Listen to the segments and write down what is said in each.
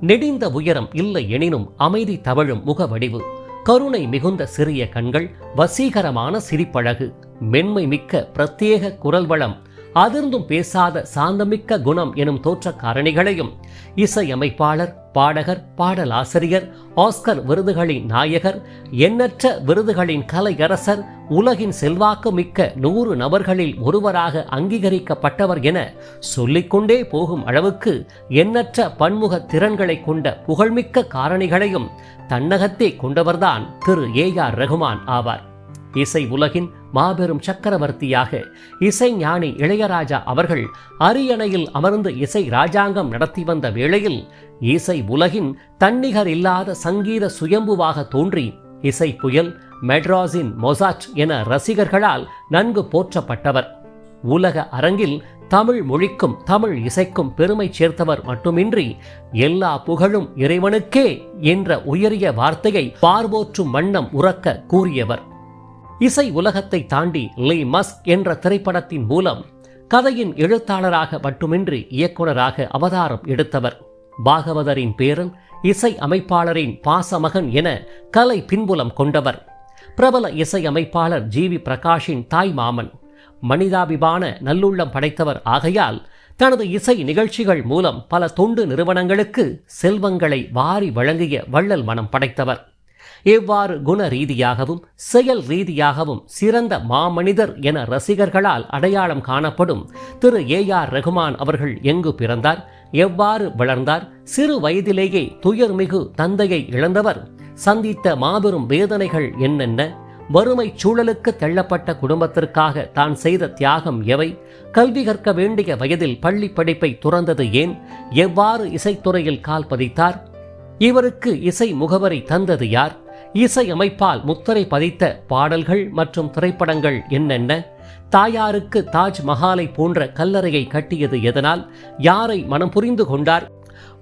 நெடிந்த உயரம் இல்லை எனினும் அமைதி தவழும் முகவடிவு. கருணை மிகுந்த சிறிய கண்கள் வசீகரமான சிரிப்பழகு மென்மை மிக்க பிரத்யேக குரல் வளம் அதிர்ந்தும் பேசாத சாந்தமிக்க குணம் எனும் தோற்ற காரணிகளையும் இசையமைப்பாளர் பாடகர் பாடலாசிரியர் ஆஸ்கர் விருதுகளின் நாயகர் எண்ணற்ற விருதுகளின் கலையரசர் உலகின் செல்வாக்கு மிக்க நூறு நபர்களில் ஒருவராக அங்கீகரிக்கப்பட்டவர் என சொல்லிக்கொண்டே போகும் அளவுக்கு எண்ணற்ற பன்முக திறன்களை கொண்ட புகழ்மிக்க காரணிகளையும் தன்னகத்தே கொண்டவர்தான் திரு ஏ ஆர் ரகுமான் ஆவார். இசை உலகின் மாபெரும் சக்கரவர்த்தியாக இசை ஞானி இளையராஜா அவர்கள் அரியணையில் அமர்ந்து இசை ராஜாங்கம் நடத்தி வந்த வேளையில் இசை உலகின் தன்னிகர் இல்லாத சங்கீத சுயம்புவாக தோன்றி இசை புயல் மெட்ராஸின் மொசாட் என ரசிகர்களால் நன்கு போற்றப்பட்டவர். உலக அரங்கில் தமிழ் மொழிக்கும் தமிழ் இசைக்கும் பெருமை சேர்த்தவர் மட்டுமின்றி எல்லா புகழும் இறைவனுக்கே என்ற உயரிய வார்த்தையை பார்வோற்றும் வண்ணம் உறக்க கூறியவர். இசை உலகத்தை தாண்டி லீ மஸ்க் என்ற திரைப்படத்தின் மூலம் கதையின் எழுத்தாளராக மட்டுமின்றி இயக்குனராக அவதாரம் எடுத்தவர். பாகவதரின் பேரன் இசை அமைப்பாளரின் பாசமகன் என கலை பின்புலம் கொண்டவர். பிரபல இசை அமைப்பாளர் ஜி வி பிரகாஷின் தாய் மாமன். மனிதாபிமான நல்லுள்ளம் படைத்தவர் ஆகையால் தனது இசை நிகழ்ச்சிகள் மூலம் பல தொண்டு நிறுவனங்களுக்கு செல்வங்களை வாரி வழங்கிய வள்ளல் மனம் படைத்தவர். எவ்வாறு குண ரீதியாகவும் செயல் ரீதியாகவும் சிறந்த மாமனிதர் என ரசிகர்களால் அடையாளம் காணப்படும் திரு ஏ ஆர் ரகுமான் அவர்கள் எங்கு பிறந்தார் எவ்வாறு வளர்ந்தார் சிறு வயதிலேயே துயர்மிகு தந்தையை இழந்தவர் சந்தித்த மாபெரும் வேதனைகள் என்னென்ன வறுமை சூழலுக்கு தள்ளப்பட்ட குடும்பத்திற்காக தான் செய்த தியாகம் எவை கல்வி கற்க வேண்டிய வயதில் பள்ளி படிப்பை துறந்தது ஏன் எவ்வாறு இசைத்துறையில் கால் பதித்தார் இவருக்கு இசை முகவரி தந்தது யார்? இசை அமைப்பால் முத்திரை பதித்த பாடல்கள் மற்றும் திரைப்படங்கள் என்னென்ன? தாயாருக்கு தாஜ் மஹாலை போன்ற கல்லறையை கட்டியது எதனால்? யாரை மனம் புரிந்து கொண்டார்?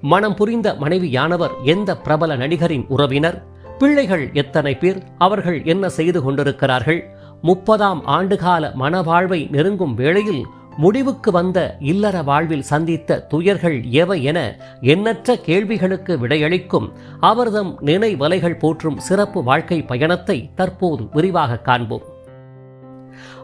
மனம் புரிந்த மனைவியானவர் எந்த பிரபல நடிகரின் உறவினர்? பிள்ளைகள் எத்தனை பேர்? அவர்கள் என்ன செய்து கொண்டிருக்கிறார்கள்? முப்பதாம் ஆண்டுகால மனவாழ்வை நெருங்கும் வேளையில் முடிவுக்கு வந்த இல்லற வாழ்வில் சந்தித்த துயர்கள் எவை என எண்ணற்ற கேள்விகளுக்கு விடையளிக்கும் அவர்தம் நினைவலைகள் போற்றும் சிறப்பு வாழ்க்கை பயணத்தை தற்போது விரிவாக காண்போம்.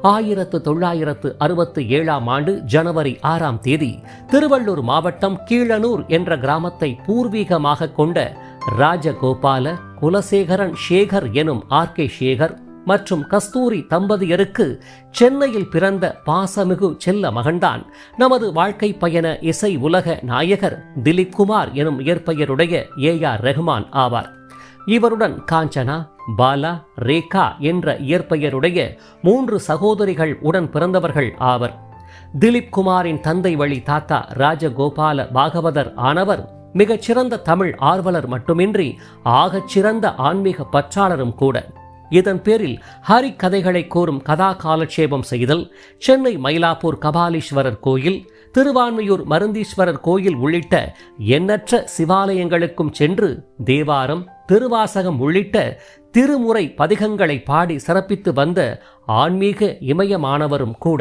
ஆயிரத்து தொள்ளாயிரத்து அறுபத்து ஏழாம் ஆண்டு ஜனவரி ஆறாம் தேதி திருவள்ளூர் மாவட்டம் கீழனூர் என்ற கிராமத்தை பூர்வீகமாக கொண்ட ராஜகோபால குலசேகரன் சேகர் எனும் ஆர் கே சேகர் மற்றும் கஸ்தூரி தம்பதியருக்கு சென்னையில் பிறந்த பாசமிகு செல்ல மகன்தான். நமது வாழ்க்கை பயண இசை உலக நாயகர் திலீப் குமார் எனும் இயற்பெயருடைய ஏ ஆர் ரஹ்மான் ஆவார். இவருடன் காஞ்சனா பாலா ரேகா என்ற இயற்பெயருடைய மூன்று சகோதரிகள் உடன் பிறந்தவர்கள் ஆவர். திலீப் குமாரின் தந்தை வழி தாத்தா ராஜகோபால பாகவதர் ஆனவர் மிகச்சிறந்த தமிழ் ஆர்வலர் மட்டுமின்றி ஆகச்சிறந்த ஆன்மீக பற்றாளரும் கூட. இதன் பேரில் ஹரி கதைகளை கூறும் கதா காலட்சேபம் செய்தல் சென்னை மயிலாப்பூர் கபாலீஸ்வரர் கோயில் திருவான்மையூர் மருந்தீஸ்வரர் கோயில் உள்ளிட்ட எண்ணற்ற சிவாலயங்களுக்கும் சென்று தேவாரம் திருவாசகம் உள்ளிட்ட திருமுறை பதிகங்களை பாடி சிறப்பித்து வந்த ஆன்மீக இமயமானவரும் கூட.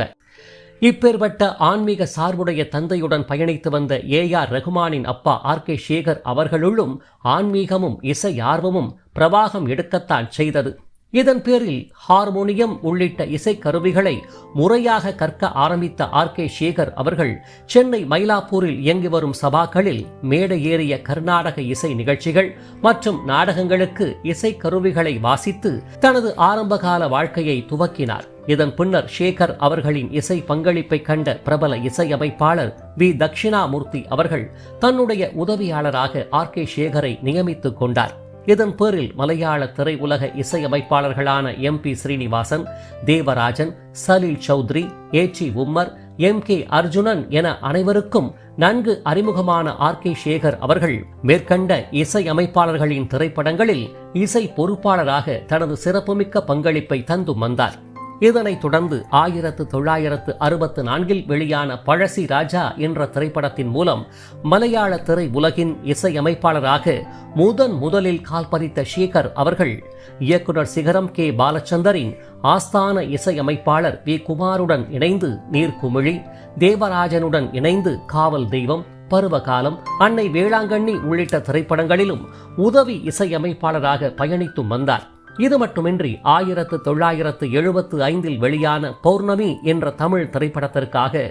இப்பேற்பட்ட ஆன்மீக சார்புடைய தந்தையுடன் பயணித்து வந்த ஏ ஆர் ரகுமானின் அப்பா ஆர் கே சேகர் அவர்களுள்ளும் ஆன்மீகமும் இசை ஆர்வமும் பிரவாகம் எடுக்கத்தான் செய்தது. இதன் பேரில் ஹார்மோனியம் உள்ளிட்ட இசைக்கருவிகளை முறையாக கற்க ஆரம்பித்த ஆர் கே சேகர் அவர்கள் சென்னை மயிலாப்பூரில் இயங்கி வரும் சபாக்களில் மேடை ஏறிய கர்நாடக இசை நிகழ்ச்சிகள் மற்றும் நாடகங்களுக்கு இசைக்கருவிகளை வாசித்து தனது ஆரம்பகால வாழ்க்கையை துவக்கினார். இதன் பின்னர் சேகர் அவர்களின் இசை பங்களிப்பை கண்ட பிரபல இசையமைப்பாளர் வி. தட்சிணாமூர்த்தி அவர்கள் தன்னுடைய உதவியாளராக ஆர் கே சேகரை நியமித்துக் கொண்டார். இதன் பேரில் மலையாள திரையுலக இசையமைப்பாளர்களான எம் பி ஸ்ரீனிவாசன் தேவராஜன் சலீல் சௌத்ரி ஏச்சி உம்மர் எம் கே அர்ஜுனன் என அனைவருக்கும் நன்கு அறிமுகமான ஆர் கே சேகர் அவர்கள் மேற்கண்ட இசையமைப்பாளர்களின் திரைப்படங்களில் இசை பொறுப்பாளராக தனது சிறப்புமிக்க பங்களிப்பை தந்து வந்தார். இதனைத் தொடர்ந்து ஆயிரத்து தொள்ளாயிரத்து அறுபத்து நான்கில் வெளியான பழசி ராஜா என்ற திரைப்படத்தின் மூலம் மலையாள திரை உலகின் இசையமைப்பாளராக முதன் முதலில் கால் பதித்த சேகர் அவர்கள் இயக்குனர் சிகரம் கே பாலச்சந்தரின் ஆஸ்தான இசையமைப்பாளர் வி. குமாருடன் இணைந்து நீர்க்குமிழி தேவராஜனுடன் இணைந்து காவல் தெய்வம் பருவகாலம் அன்னை வேளாங்கண்ணி உள்ளிட்ட திரைப்படங்களிலும் உதவி இசையமைப்பாளராக பயணித்தும் வந்தார். இது மட்டுமின்றி ஆயிரத்து தொள்ளாயிரத்து எழுபத்து ஐந்தில் வெளியான பௌர்ணமி என்ற தமிழ் திரைப்படத்திற்காக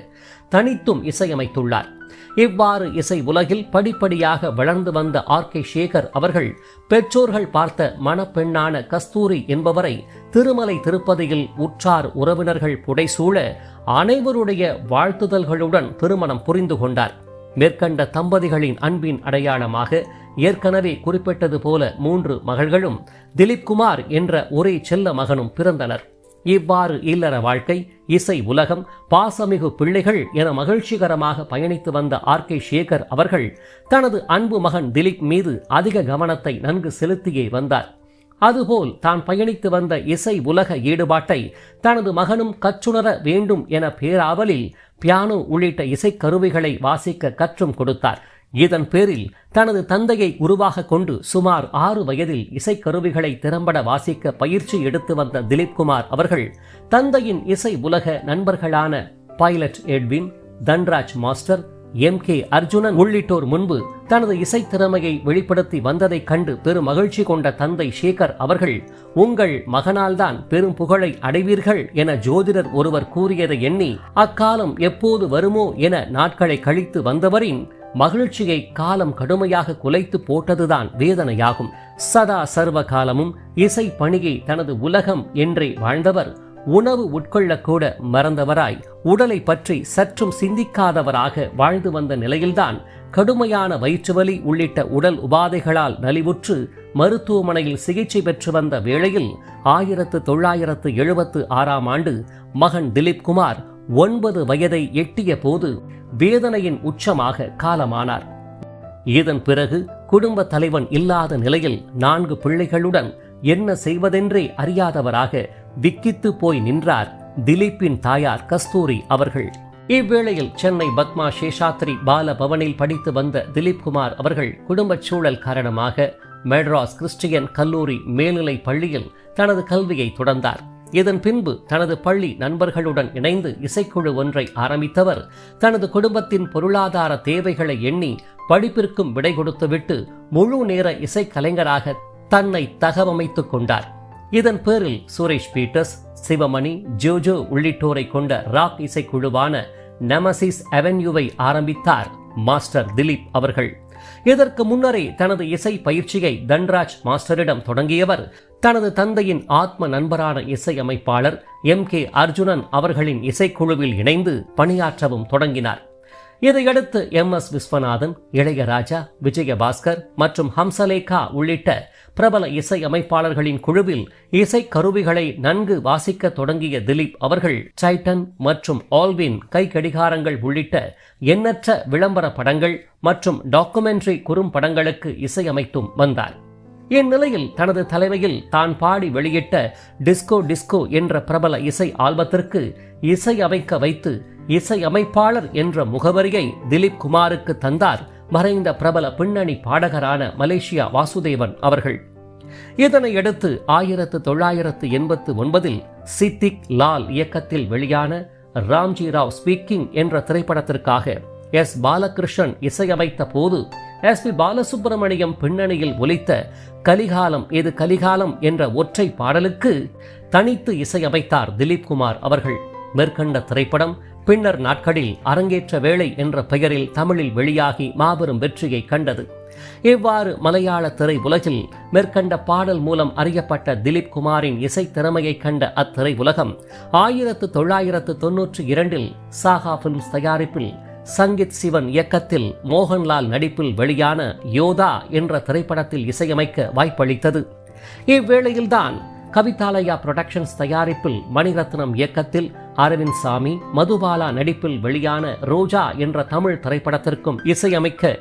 தனித்தும் இசையமைத்துள்ளார். இவ்வாறு இசை உலகில் படிப்படியாக வளர்ந்து வந்த ஆர் கே சேகர் அவர்கள் பெற்றோர்கள் பார்த்த மணப்பெண்ணான கஸ்தூரி என்பவரை திருமலை திருப்பதியில் உற்றார் உறவினர்கள் புடைசூழ அனைவருடைய வாழ்த்துதல்களுடன் திருமணம் புரிந்து கொண்டார். மேற்கண்ட தம்பதிகளின் அன்பின் அடையாளமாக ஏற்கனவே குறிப்பிட்டது போல மூன்று மகள்களும் திலீப் குமார் என்ற ஒரே செல்ல மகனும் பிறந்தனர். இவ்வாறு இல்லற வாழ்க்கை இசை உலகம் பாசமிகு பிள்ளைகள் என மகிழ்ச்சிகரமாக பயணித்து வந்த ஆர் கே சேகர் அவர்கள் தனது அன்பு மகன் திலீப் மீது அதிக கவனத்தை நன்கு செலுத்தியே வந்தார். அதுபோல் தான் பயணித்து வந்த இசை உலக ஈடுபாட்டை தனது மகனும் கற்றுணர வேண்டும் என பேராவலில் பியானோ உள்ளிட்ட இசைக்கருவிகளை வாசிக்க கற்றும் கொடுத்தார். இதன் பேரில் தனது தந்தையை உருவாக கொண்டு சுமார் ஆறு வயதில் இசைக்கருவிகளை திறம்பட வாசிக்க பயிற்சி எடுத்து வந்த திலீப்குமார் அவர்கள் தந்தையின் இசை உலக நண்பர்களான pilot Edwin Dhanraj master M K Arjunan உள்ளிட்டோர் முன்பு தனது இசை திறமையை வெளிப்படுத்தி வந்ததைக் கண்டு பெரும் மகிழ்ச்சி கொண்ட தந்தை சேகர் அவர்கள் உங்கள் மகனால்தான் பெரும் புகழை அடைவீர்கள் என ஜோதிடர் ஒருவர் கூறியதை எண்ணி அக்காலம் எப்போது வருமோ என நாட்களை கழித்து வந்தவரின் மகிழ்ச்சியை காலம் கடுமையாக குலைத்து போட்டதுதான் வேதனையாகும். சதா சர்வ காலமும் இசை பணியை தனது உலகம் என்றே வாழ்ந்தவர் உணவு உட்கொள்ளக்கூட மறந்தவராய் உடலை பற்றி சற்றும் சிந்திக்காதவராக வாழ்ந்து வந்த நிலையில்தான் கடுமையான வயிற்றுவலி உள்ளிட்ட உடல் உபாதைகளால் நலிவுற்று மருத்துவமனையில் சிகிச்சை பெற்று வந்த வேளையில் ஆயிரத்து தொள்ளாயிரத்து எழுபத்து ஆறாம் ஆண்டு மகன் திலீப் குமார் ஒன்பது வயதை எட்டிய போது வேதனையின் உச்சமாக காலமானார். இதன் பிறகு குடும்ப தலைவன் இல்லாத நிலையில் நான்கு பிள்ளைகளுடன் என்ன செய்வதென்றே அறியாதவராக விக்கித்து போய் நின்றார் திலீப்பின் தாயார் கஸ்தூரி அவர்கள். இவ்வேளையில் சென்னை பத்மா சேஷாத்ரி பால பவனில் படித்து வந்த திலீப் குமார் அவர்கள் குடும்பச் சூழல் காரணமாக மெட்ராஸ் கிறிஸ்டியன் கல்லூரி மேல்நிலை பள்ளியில் தனது கல்வியை தொடர்ந்தார். இதன் பின்பு தனது பள்ளி நண்பர்களுடன் இணைந்து இசைக்குழு ஒன்றை ஆரம்பித்தவர். தனது குடும்பத்தின் பொருளாதார தேவைகளை எண்ணி படிப்பிற்கும் விடை கொடுத்துவிட்டு முழு நேர இசைக்கலைஞராக தன்னை தகவமைத்துக் கொண்டார். இதன் பேரில் சுரேஷ் பீட்டர்ஸ் சிவமணி ஜோஜோ உள்ளிட்டோரை கொண்ட ராக் இசைக்குழுவான நெமசிஸ் அவென்யூவை ஆரம்பித்தார். மாஸ்டர் திலீப் அவர்கள். இதற்கு முன்னரே தனது இசை பயிற்சியை தன்ராஜ் மாஸ்டரிடம் தொடங்கியவர். தனது தந்தையின் ஆத்ம நண்பரான இசையமைப்பாளர் எம் கே அர்ஜுனன் அவர்களின் இசைக்குழுவில் இணைந்து பணியாற்றவும் தொடங்கினார். இதையடுத்து எம் எஸ் விஸ்வநாதன் இளையராஜா விஜயபாஸ்கர் மற்றும் ஹம்சலேகா உள்ளிட்ட பிரபல இசை அமைப்பாளர்களின் குழுவில் இசை கருவிகளை நன்கு வாசிக்க தொடங்கிய திலீப் அவர்கள் டைட்டன் மற்றும் ஆல்வின் கை கடிகாரங்கள் உள்ளிட்ட எண்ணற்ற விளம்பர படங்கள் மற்றும் டாக்குமெண்ட்ரி குறும்படங்களுக்கு இசையமைத்தும் வந்தார். இந்நிலையில் தனது தலைமையில் தான் பாடி வெளியிட்ட டிஸ்கோ டிஸ்கோ என்ற பிரபல இசை ஆல்பத்திற்கு இசை அமைக்க வைத்து இசை அமைப்பாளர் என்ற முகவரியை திலீப் குமாருக்கு தந்தார் மறைந்த பிரபல பின்னணி பாடகரான மலேசியா வாசுதேவன் அவர்கள். இதனையடுத்து ஆயிரத்து தொள்ளாயிரத்து எண்பத்து ஒன்பதில் சித்திக் லால் இயக்கத்தில் வெளியான ராம்ஜி ராவ் ஸ்பீக்கிங் என்ற திரைப்படத்திற்காக எஸ். பாலகிருஷ்ணன் இசையமைத்த போது எஸ். பி. பாலசுப்பிரமணியம் பின்னணியில் ஒலித்த கலிகாலம் இது கலிகாலம் என்ற ஒற்றை பாடலுக்கு தனித்து இசையமைத்தார் திலீப் குமார் அவர்கள். மேற்கண்ட திரைப்படம் பின்னர் நாட்களில் அரங்கேற்ற வேளை என்ற பெயரில் தமிழில் வெளியாகி மாபெரும் வெற்றியை கண்டது. இவ்வாறு மலையாள திரை உலகில் மேற்கண்ட பாடல் மூலம் அறியப்பட்ட திலீப் குமாரின் இசை திறமையை கண்ட அத்திரை உலகம் ஆயிரத்து தொள்ளாயிரத்து தொன்னூற்றி இரண்டில் சாகா பிலிம்ஸ் தயாரிப்பில் சங்கீத் சிவன் இயக்கத்தில் மோகன்லால் நடிப்பில் வெளியான யோதா என்ற திரைப்படத்தில் இசையமைக்க வாய்ப்பளித்தது. இவ்வேளையில்தான் கவிதாலயா புரொடக்ஷன்ஸ் தயாரிப்பில் மணிரத்னம் இயக்கத்தில் அரவிந்த் சாமி மதுபாலா நடிப்பில் வெளியான ரோஜா என்ற தமிழ் திரைப்படத்திற்கும் இசையமைக்க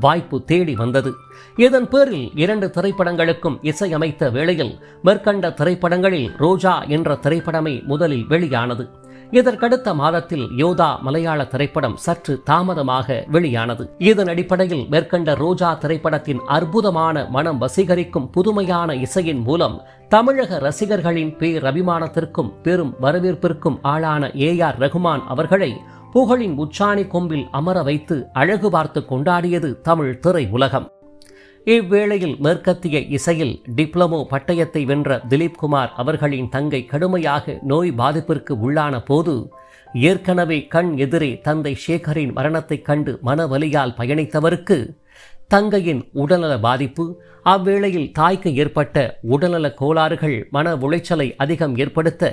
வாய்ப்பு தேடி வந்தது. இதன் பேரில் இரண்டு திரைப்படங்களுக்கும் இசையமைத்த வேளையில் மேற்கண்ட திரைப்படங்களில் ரோஜா என்ற திரைப்படமே முதலில் வெளியானது. இதற்கடுத்த மாதத்தில் யோதா மலையாள திரைப்படம் சற்று தாமதமாக வெளியானது. இதன் அடிப்படையில் மேற்கண்ட ரோஜா திரைப்படத்தின் அற்புதமான மனம் வசீகரிக்கும் புதுமையான இசையின் மூலம் தமிழக ரசிகர்களின் பேரபிமானத்திற்கும் பெரும் வரவேற்பிற்கும் ஆளான ஏ ஆர் ரகுமான் அவர்களை புகழின் உச்சாணி கொம்பில் அமர வைத்து அழகு பார்த்து கொண்டாடியது தமிழ் திரை உலகம் இவ்வேளையில் மேற்கத்திய இசையில் டிப்ளமோ பட்டயத்தை வென்ற திலீப்குமார் அவர்களின் தங்கை கடுமையாக நோய் பாதிப்பிற்கு உள்ளான போது ஏற்கனவே கண் எதிரே தந்தை சேகரின் மரணத்தைக் கண்டு மனவலியால் பயணித்தவருக்கு தங்கையின் உடல்நல பாதிப்பு அவ்வேளையில் தாய்க்கு ஏற்பட்ட உடல்நல கோளாறுகள் மன உளைச்சலை அதிகம் ஏற்படுத்த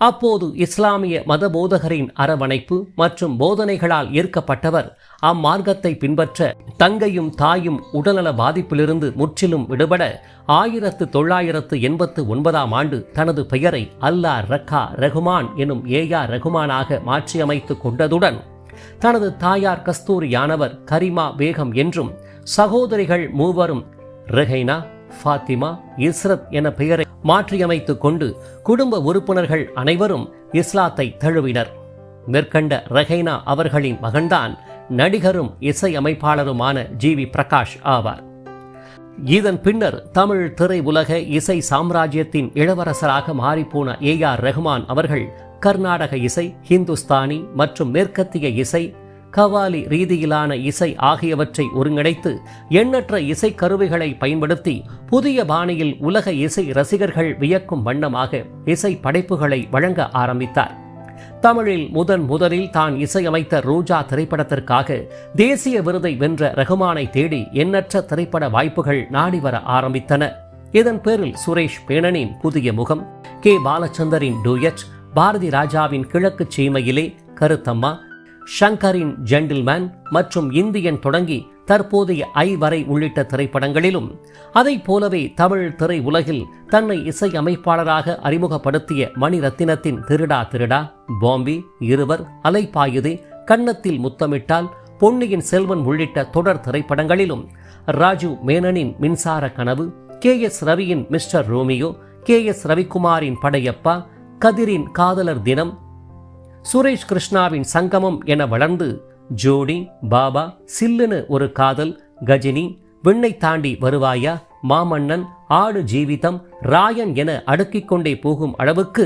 அப்போது இஸ்லாமிய மத போதகரின் அரவணைப்பு மற்றும் போதனைகளால் ஈர்க்கப்பட்டவர் அம்மார்க்கத்தை பின்பற்ற தங்கையும் தாயும் உடல்நல பாதிப்பிலிருந்து முற்றிலும் விடுபட ஆயிரத்து தொள்ளாயிரத்து எண்பத்து ஒன்பதாம் ஆண்டு தனது பெயரை அல்லா ரக்கா ரகுமான் எனும் ஏயா ரகுமானாக மாற்றியமைத்து கொண்டதுடன் தனது தாயார் கஸ்தூரியானவர் கரிமா பேகம் என்றும் சகோதரிகள் மூவரும் ரெஹைனா ஃபாத்திமா இஸ்ரத் என பெயரை மாற்றியமைத்து கொண்டு குடும்ப உறுப்பினர்கள் அனைவரும் இஸ்லாத்தை தழுவினர். மேற்கண்ட ரஹைனா அவர்களின் மகன்தான் நடிகரும் இசையமைப்பாளருமான ஜி வி பிரகாஷ் ஆவார். இதன் பின்னர் தமிழ் திரையுலக இசை சாம்ராஜ்யத்தின் இளவரசராக மாறிப்போன ஏ ஆர் ரஹ்மான் அவர்கள் கர்நாடக இசை ஹிந்துஸ்தானி மற்றும் மேற்கத்திய இசை கவாலி ரீதியிலான இசை ஆகியவற்றை ஒருங்கிணைத்து எண்ணற்ற இசை கருவிகளை பயன்படுத்தி புதிய பாணியில் உலக இசை ரசிகர்கள் வியக்கும் வண்ணமாக இசை படைப்புகளை வழங்க ஆரம்பித்தார். தமிழில் முதன் முதலில் தான் இசையமைத்த ரோஜா திரைப்படத்திற்காக தேசிய விருதை வென்ற ரகுமானை தேடி எண்ணற்ற திரைப்பட வாய்ப்புகள் நாடி வர ஆரம்பித்தன. இதன் பேரில் சுரேஷ் பேணனின் புதிய முகம் கே. பாலச்சந்தரின் டூயட் பாரதி ராஜாவின் கிழக்கு சீமையிலே கருத்தம்மா ஷங்கரின் ஜென்டில்மேன் மற்றும் இந்தியன் தொடங்கி தற்போதைய ஐ வரை உள்ளிட்ட திரைப்படங்களிலும் அதைப் போலவே தமிழ் திரை உலகில் தன்னை இசை அமைப்பாளராக அறிமுகப்படுத்திய மணிரத்தினத்தின் திருடா திருடா பாம்பே இருவர் அலைப்பாயுதே கன்னத்தில் முத்தமிட்டால் பொன்னியின் செல்வன் உள்ளிட்ட தொடர் திரைப்படங்களிலும் ராஜு மேனனின் மின்சார கனவு கே எஸ் ரவியின் மிஸ்டர் ரோமியோ கே எஸ் ரவிக்குமாரின் படையப்பா கதிரின் காதலர் தினம் சுரேஷ் கிருஷ்ணாவின் சங்கமம் என வளர்ந்து ஜோடி பாபா சில்லுன்னு ஒரு காதல் கஜினி விண்ணை தாண்டி வருவாயா மாமன்னன் ஆடு ஜீவிதம் ராயன் என அடுக்கிக் கொண்டே போகும் அளவுக்கு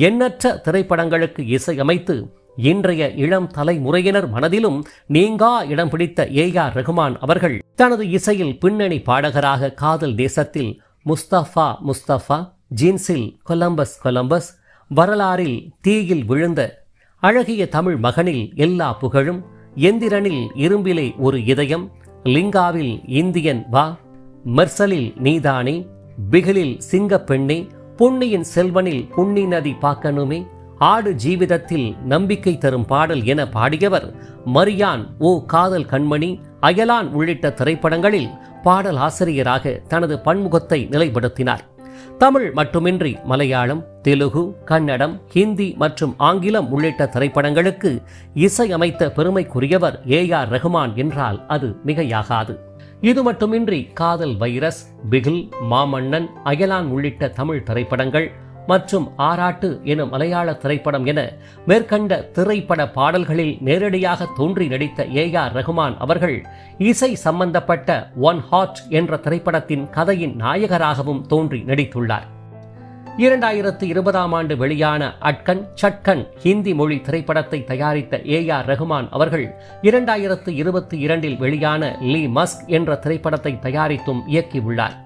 எண்ணற்ற திரைப்படங்களுக்கு இசையமைத்து இன்றைய இளம் தலைமுறையினர் மனதிலும் நீங்கா இடம் பிடித்த ஏ ஆர் ரகுமான் அவர்கள் தனது இசையில் பின்னணி பாடகராக காதல் தேசத்தில் முஸ்தஃபா முஸ்தஃபா ஜீன்ஸில் கொலம்பஸ் கொலம்பஸ் வரலாறில் தீயில் விழுந்த அழகிய தமிழ் மகனில் எல்லா புகழும் எந்திரனில் இரும்பிலே ஒரு இதயம் லிங்காவில் இந்தியன் வா மெர்சலில் நீதானே பிகிலில் சிங்கப்பெண்ணே பொன்னியின் செல்வனில் புண்ணி நதி பார்க்கணுமே ஆடு ஜீவிதத்தில் நம்பிக்கை தரும் பாடல் என பாடியவர் மரியான் ஓ காதல் கண்மணி அயலான் உள்ளிட்ட திரைப்படங்களில் பாடல் ஆசிரியராக தனது பன்முகத்தை நிலைப்படுத்தினார். தமிழ் மட்டுமின்றி மலையாளம் தெலுகு கன்னடம் ஹிந்தி மற்றும் ஆங்கிலம் உள்ளிட்ட திரைப்படங்களுக்கு இசையமைத்த பெருமைக்குரியவர் ஏ ஆர் ரஹ்மான் என்றால் அது மிகையாகாது. இது மட்டுமின்றி காதல் வைரஸ் பிகில் மாமன்னன் அயலான் உள்ளிட்ட தமிழ் திரைப்படங்கள் மற்றும் ஆராட்டு எனும் மலையாள திரைப்படம் என மேற்கண்ட திரைப்பட பாடல்களில் நேரடியாக தோன்றி நடித்த ஏ ஆர் ரகுமான் அவர்கள் இசை சம்பந்தப்பட்ட ஒன் ஹாட் என்ற திரைப்படத்தின் கதையின் நாயகராகவும் தோன்றி நடித்துள்ளார். இரண்டாயிரத்து இருபதாம் ஆண்டு வெளியான அட்கன் சட்கன் ஹிந்தி மொழி திரைப்படத்தை தயாரித்த ஏ ஆர் ரகுமான் அவர்கள் இரண்டாயிரத்து இருபத்தி இரண்டில் வெளியான லீ மஸ்க் என்ற திரைப்படத்தை தயாரித்தும் இயக்கியுள்ளார்.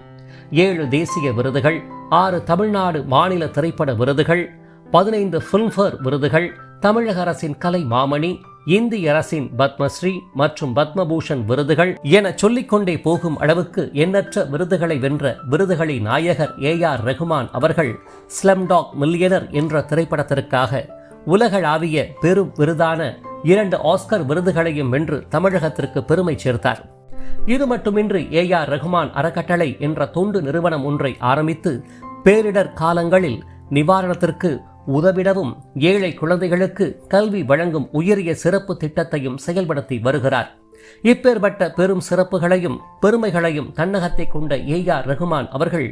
ஏழு தேசிய விருதுகள் ஆறு தமிழ்நாடு மாநில திரைப்பட விருதுகள் பதினைந்து ஃபில்ம்ஃபேர் விருதுகள் தமிழக அரசின் கலை மாமணி இந்திய அரசின் பத்மஸ்ரீ மற்றும் பத்மபூஷன் விருதுகள் என சொல்லிக்கொண்டே போகும் அளவுக்கு எண்ணற்ற விருதுகளை வென்ற விருதுகளை நாயகர் ஏ ஆர் ரகுமான் அவர்கள் ஸ்லம்டாக் மில்லியனர் என்ற திரைப்படத்திற்காக உலகளாவிய பெரும் விருதான இரண்டு ஆஸ்கர் விருதுகளையும் வென்று தமிழகத்திற்கு பெருமை சேர்த்தார். இது மட்டுமின்றி ஏ ஆர் ரகுமான் அறக்கட்டளை என்ற தொண்டு நிறுவனம் ஒன்றை ஆரம்பித்து பேரிடர் காலங்களில் நிவாரணத்திற்கு உதவிடவும் ஏழை குழந்தைகளுக்கு கல்வி வழங்கும் உயரிய சிறப்பு திட்டத்தையும் செயல்படுத்தி வருகிறார். இப்பேற்பட்ட பெரும் சிறப்புகளையும் பெருமைகளையும் தன்னகத்தை கொண்ட ஏ ஆர் ரகுமான் அவர்கள்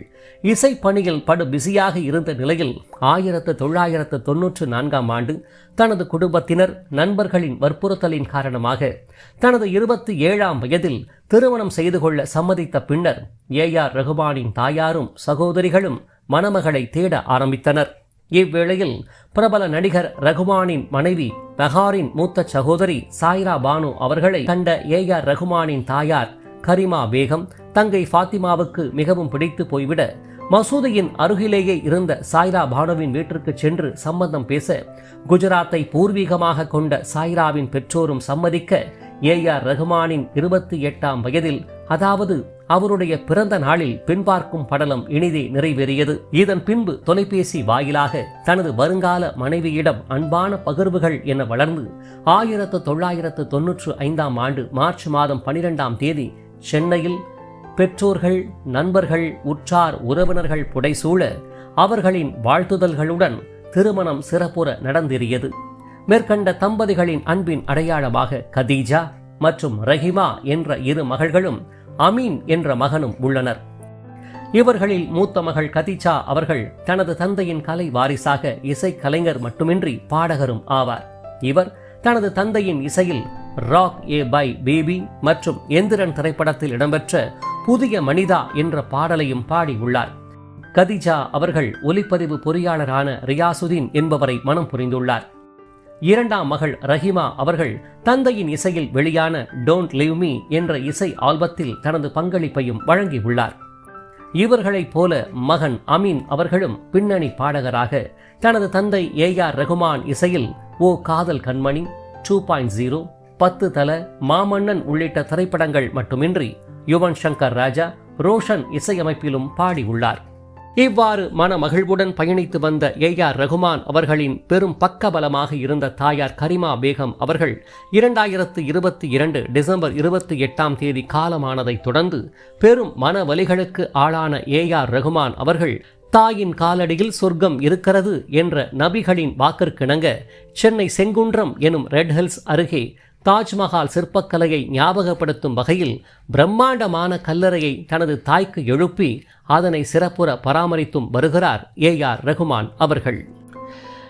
இசை பணியில் படு பிஸியாக இருந்த நிலையில் ஆயிரத்து தொள்ளாயிரத்து தொன்னூற்று நான்காம் ஆண்டு தனது குடும்பத்தினர் நண்பர்களின் வற்புறுத்தலின் காரணமாக தனது இருபத்தி ஏழாம் வயதில் திருமணம் செய்து கொள்ள சம்மதித்த பின்னர் ஏ ஆர் ரகுமானின் தாயாரும் சகோதரிகளும் மணமகளை தேட ஆரம்பித்தனர். இவ்வேளையில் பிரபல நடிகர் ரகுமானின் மனைவி பஹாரின் மூத்த சகோதரி சாய்ரா பானு அவர்களை கண்ட ஏ ஆர் ரகுமானின் தாயார் கரிமா பேகம் தங்கை ஃபாத்திமாவுக்கு மிகவும் பிடித்து போய்விட மசூதியின் அருகிலேயே இருந்த சாய்ரா பானுவின் வீட்டிற்கு சென்று சம்பந்தம் பேச குஜராத்தை பூர்வீகமாக கொண்ட சாய்ராவின் பெற்றோரும் சம்மதிக்க ஏ ஆர் ரகுமானின் இருபத்தி எட்டாம் வயதில் அதாவது அவருடைய பிறந்த நாளில் பின்பார்க்கும் படலம் இனிதே நிறைவேறியது. இதன் பின்பு தொலைபேசி வாயிலாக தனது வருங்கால மனைவியிடம் அன்பான பகிர்வுகள் என வளர்ந்து ஆயிரத்து தொள்ளாயிரத்து தொன்னூற்று ஐந்தாம் ஆண்டு மார்ச் மாதம் பனிரெண்டாம் தேதி சென்னையில் பெற்றோர்கள் நண்பர்கள் உற்றார் உறவினர்கள் புடைசூழ அவர்களின் வாழ்த்துதல்களுடன் திருமணம் சிறப்புற நடந்தேறியது. மேற்கண்ட தம்பதிகளின் அன்பின் அடையாளமாக கதீஜா மற்றும் ரஹிமா என்ற இரு மகள்களும் அமீன் என்ற மகனும் உள்ளனர். இவர்களில் மூத்த மகள் கதீஜா அவர்கள் தனது தந்தையின் கலை வாரிசாக இசை கலைஞர் மட்டுமின்றி பாடகரும் ஆவார். இவர் தனது தந்தையின் இசையில் ராக் ஏ பை பேபி மற்றும் எந்திரன் திரைப்படத்தில் இடம்பெற்ற புதிய மனிதா என்ற பாடலையும் பாடியுள்ளார் கதிஜா அவர்கள் ஒலிப்பதிவு பொறியாளரான ரியாசுதீன் என்பவரை மனம் புரிந்துள்ளார். இரண்டாம் மகள் ரஹிமா அவர்கள் தந்தையின் இசையில் வெளியான டோன்ட் லிவ் மீ என்ற இசை ஆல்பத்தில் தனது பங்களிப்பையும் வழங்கியுள்ளார். இவர்களைப் போல மகன் அமீன் அவர்களும் பின்னணி பாடகராக தனது தந்தை ஏ ஆர் ரகுமான் இசையில் ஓ காதல் கண்மணி டூ பாயிண்ட் ஜீரோ பத்து தல மாமன்னன் உள்ளிட்ட திரைப்படங்கள் மட்டுமின்றி யுவன் சங்கர் ராஜா ரோஷன் இசையமைப்பிலும் பாடியுள்ளார். இவ்வாறு மன மகிழ்வுடன் பயணித்து வந்த ஏ ஆர் ரகுமான் அவர்களின் பெரும் பக்கபலமாக இருந்த தாயார் கரிமா பேகம் அவர்கள் இரண்டாயிரத்து இருபத்தி இரண்டு டிசம்பர் இருபத்தி எட்டாம் தேதி காலமானதைத் தொடர்ந்து பெரும் மன வலிகளுக்கு ஆளான ஏ ஆர் ரகுமான் அவர்கள் தாயின் காலடியில் சொர்க்கம் இருக்கிறது என்ற நபிகளின் வாக்கிற்கிணங்க சென்னை செங்குன்றம் எனும் ரெட் ஹில்ஸ் அருகே தாஜ்மஹால் சிற்பக்கலையை ஞாபகப்படுத்தும் வகையில் பிரம்மாண்டமான கல்லறையை தனது தாய்க்கு எழுப்பி அதனை சிறப்புற பராமரித்தும் வருகிறார் ஏ ஆர் ரகுமான் அவர்கள்.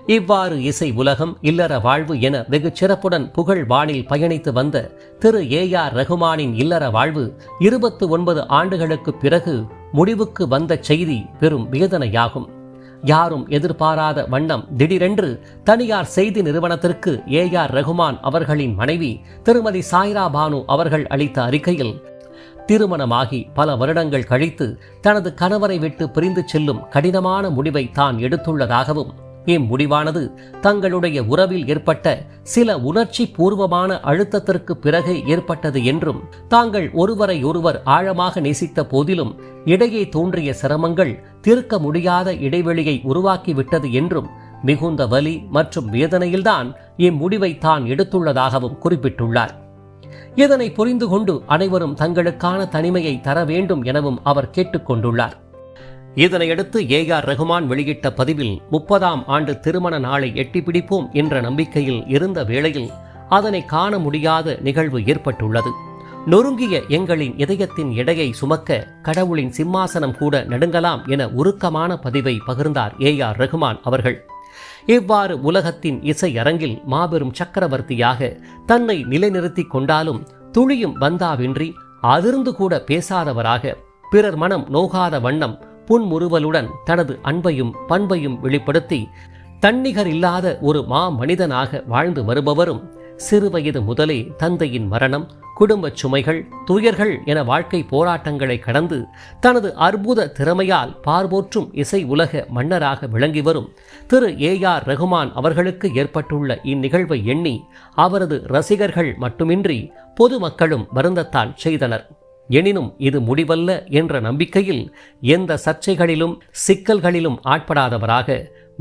இவ்வாறு இசை உலகம் இல்லற வாழ்வு என வெகு சிறப்புடன் புகழ் வானில் பயணித்து வந்த திரு ஏ ஆர் ரகுமானின் இல்லற வாழ்வு இருபத்து ஒன்பது ஆண்டுகளுக்கு பிறகு முடிவுக்கு வந்த செய்தி பெரும் வேதனையாகும். யாரும் எதிர்பாராத வண்ணம் திடீரென்று தனியார் செய்தி நிறுவனத்திற்கு ஏ ஆர் ரகுமான் அவர்களின் மனைவி திருமதி சாய்ரா பானு அவர்கள் அளித்த அறிக்கையில் திருமணமாகி பல வருடங்கள் கழித்து தனது கணவரை விட்டு பிரிந்து செல்லும் கடினமான முடிவை தான் எடுத்துள்ளதாகவும் இம்முடிவானது தங்களுடைய உறவில் ஏற்பட்ட சில உணர்ச்சி பூர்வமான அழுத்தத்திற்கு பிறகு ஏற்பட்டது என்றும் தாங்கள் ஒருவரை ஒருவர் ஆழமாக நேசித்த போதிலும் இடையே தோன்றிய சிரமங்கள் தீர்க்க முடியாத இடைவெளியை உருவாக்கிவிட்டது என்றும் மிகுந்த வலி மற்றும் வேதனையில்தான் இம்முடிவை தான் எடுத்துள்ளதாகவும் குறிப்பிட்டுள்ளார். இதனை புரிந்து கொண்டு அனைவரும் தங்களுக்கான தனிமையை தர வேண்டும் எனவும் அவர் கேட்டுக்கொண்டுள்ளார். இதனையடுத்து ஏ ஆர் ரகுமான் வெளியிட்ட பதிவில் முப்பதாம் ஆண்டு திருமண நாளை எட்டி பிடிப்போம் என்ற நம்பிக்கையில் இருந்த வேளையில் அதனை காண முடியாத நிகழ்வு ஏற்பட்டுள்ளது. நொறுங்கிய எங்களின் இதயத்தின் எடையை சுமக்க கடவுளின் சிம்மாசனம் கூட நடுங்கலாம் என உருக்கமான பதிவை பகிர்ந்தார் ஏ ஆர் ரகுமான் அவர்கள். இவ்வாறு உலகத்தின் இசை அரங்கில் மாபெரும் சக்கரவர்த்தியாக தன்னை நிலைநிறுத்தி கொண்டாலும் துளியும் வந்தாவின்றி அதிர்ந்து கூட பேசாதவராக பிறர் மனம் நோகாத வண்ணம் புன்முறுவலுடன் தனது அன்பையும் பண்பையும் வெளிப்படுத்தி தன்னிகர் இல்லாத ஒரு மா மனிதனாக வாழ்ந்து வருபவரும் சிறுவயது முதலே தந்தையின் மரணம் குடும்பச் சுமைகள் துயர்கள் என வாழ்க்கை போராட்டங்களை கடந்து தனது அற்புத திறமையால் பார்போற்றும் இசை உலக மன்னராக விளங்கி வரும் திரு ஏ ஆர் ரகுமான் அவர்களுக்கு ஏற்பட்டுள்ள இந்நிகழ்வை எண்ணி அவரது ரசிகர்கள் மட்டுமின்றி பொதுமக்களும் வருந்தத்தான் செய்தனர். எனினும் இது முடிவல்ல என்ற நம்பிக்கையில் எந்த சர்ச்சைகளிலும் சிக்கல்களிலும் ஆட்படாதவராக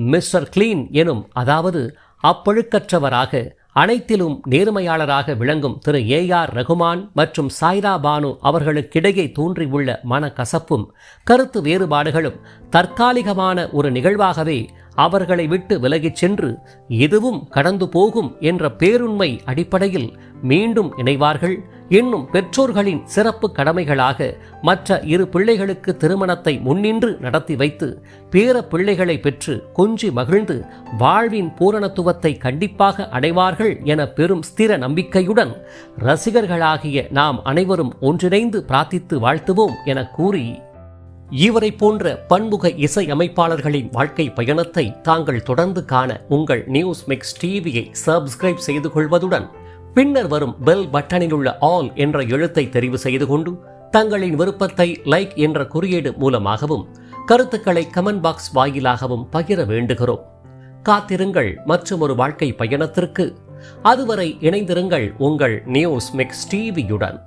மிஸ்டர் கிளீன் எனும் அதாவது அப்பழுக்கற்றவராக அனைத்திலும் நேர்மையாளராக விளங்கும் திரு ஏ ஆர் ரகுமான் மற்றும் சாய்ரா பானு அவர்களுக்கிடையே தோன்றியுள்ள மனக்கசப்பும் கருத்து வேறுபாடுகளும் தற்காலிகமான ஒரு நிகழ்வாகவே அவர்களை விட்டு விலகிச் சென்று இதுவும் கடந்து போகும் என்ற பேருண்மை அடிப்படையில் மீண்டும் இணைவார்கள். என்னும் பெற்றோர்களின் சிறப்பு கடமைகளாக மற்ற இரு பிள்ளைகளுக்கு திருமணத்தை முன்னின்று நடத்தி வைத்து பேர பிள்ளைகளை பெற்று கொஞ்சி மகிழ்ந்து வாழ்வின் பூரணத்துவத்தை கண்டிப்பாக அடைவார்கள் என பெரும் ஸ்திர நம்பிக்கையுடன் ரசிகர்களாகிய நாம் அனைவரும் ஒன்றிணைந்து பிரார்த்தித்து வாழ்த்துவோம் என கூறி இவரை போன்ற பன்முக இசை அமைப்பாளர்களின் வாழ்க்கை பயணத்தை தாங்கள் தொடர்ந்து காண உங்கள் நியூஸ் மிக்ஸ் டிவியை சப்ஸ்கிரைப் செய்து கொள்வதுடன் பின்னர் வரும் பெல் பட்டனில் உள்ள ஆல் என்ற எழுத்தை தெரிவு செய்து கொண்டு தங்களின் விருப்பத்தை லைக் என்ற குறியீடு மூலமாகவும் கருத்துக்களை கமெண்ட் பாக்ஸ் வாயிலாகவும் பகிர வேண்டுகிறோம். காத்திருங்கள் மற்றும் ஒரு வாழ்க்கை பயணத்திற்கு. அதுவரை இணைந்திருங்கள் உங்கள் நியூஸ் மிக்ஸ் டிவியுடன்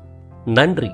நன்றி.